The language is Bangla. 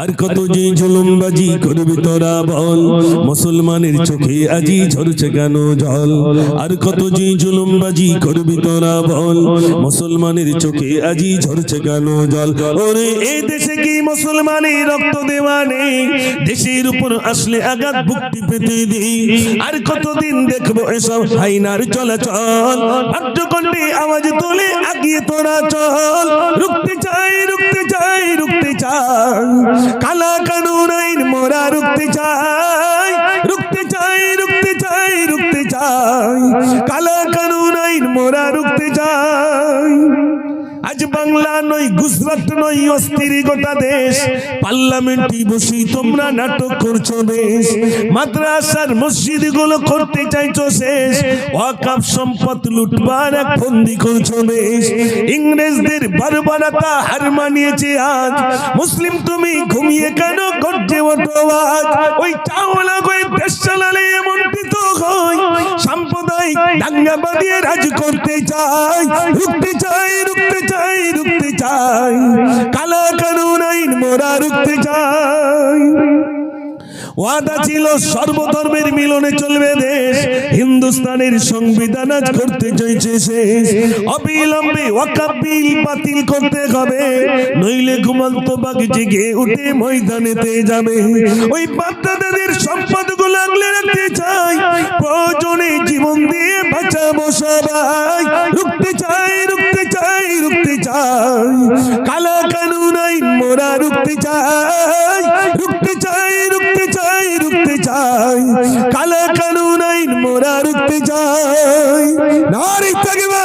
আর কত যে জুলুমবাজি করবি তোরা বল, মুসলমানের চোখে আজি ঝরছে কেন জল? আর কত যে জুলুমবাজি করবি তোরা বল, মুসলমানের চোখে আজি ঝরছে কেন জল? ওরে এই দেশে কি মুসলমানের রক্ত দেওয়া নেই? দেশের উপর আসলে আঘাত ভুক্তি পেতে দিই আর কতদিন দেখব এসব হাইনার চলাচল? ভাট্যকণ্ঠে আওয়াজ তোলে আগিয়ে তোরা চল। রুখতে চাই রুখতে চাই রুখতে চাই। রুখতে চাই রুখতে চাই রুখতে চাই রুখতে চাই কালা কানুন আইন মোরা রুখতে চাই আজ বাংলা নয় গুজরাট নয় অস্থির গোটা দেশ। পার্লামেন্টে বসি তোমরা নাটক করছ বেশ। মাদ্রাসার মসজিদগুলো করতে চাইছো শেষ। ওয়াকাফ সম্পদ লুটবার এক ফন্দি করছ বেশ। ইংরেজদের বারবারতা হার মানিয়েছে আজ। মুসলিম তুমি ঘুমিয়ে কেন? গর্জে প্রবাদ, ওই চাওলা গয়ে দেশ চালালে এমনটি তো হয় সাম্প্রদায়িক দাঙ্গা বাঁধিয়ে রাজ করতে চাই, রুখতে চাই রুখতে চাই রুখতে চাই। কালা কানুন আইন মোরা রুখতে চাই। ওয়াদা ছিল সর্বধর্মের মিলনে চলবে দেশ। হিন্দুস্তানের সংবিধান আজ করতে চাইছে শেষ। অবিলম্বে ওয়াকাব বিল বাতিল করতে হবে। নইলে ঘুমন্ত বাগ জেগে উঠে ময়দানেতে যাবে। ওই বাপদাদাদের সম্পদগুলো আগলে রাখতে চাই। প্রয়োজনে জীবন দিয়ে বাঁচাবো সবাই। রুখতে চাই রুখতে চাই রুখতে চাই। কালা কানুন মোরা রুখতে চাই। রুখতে চাই নারী যাই নারী থাকবে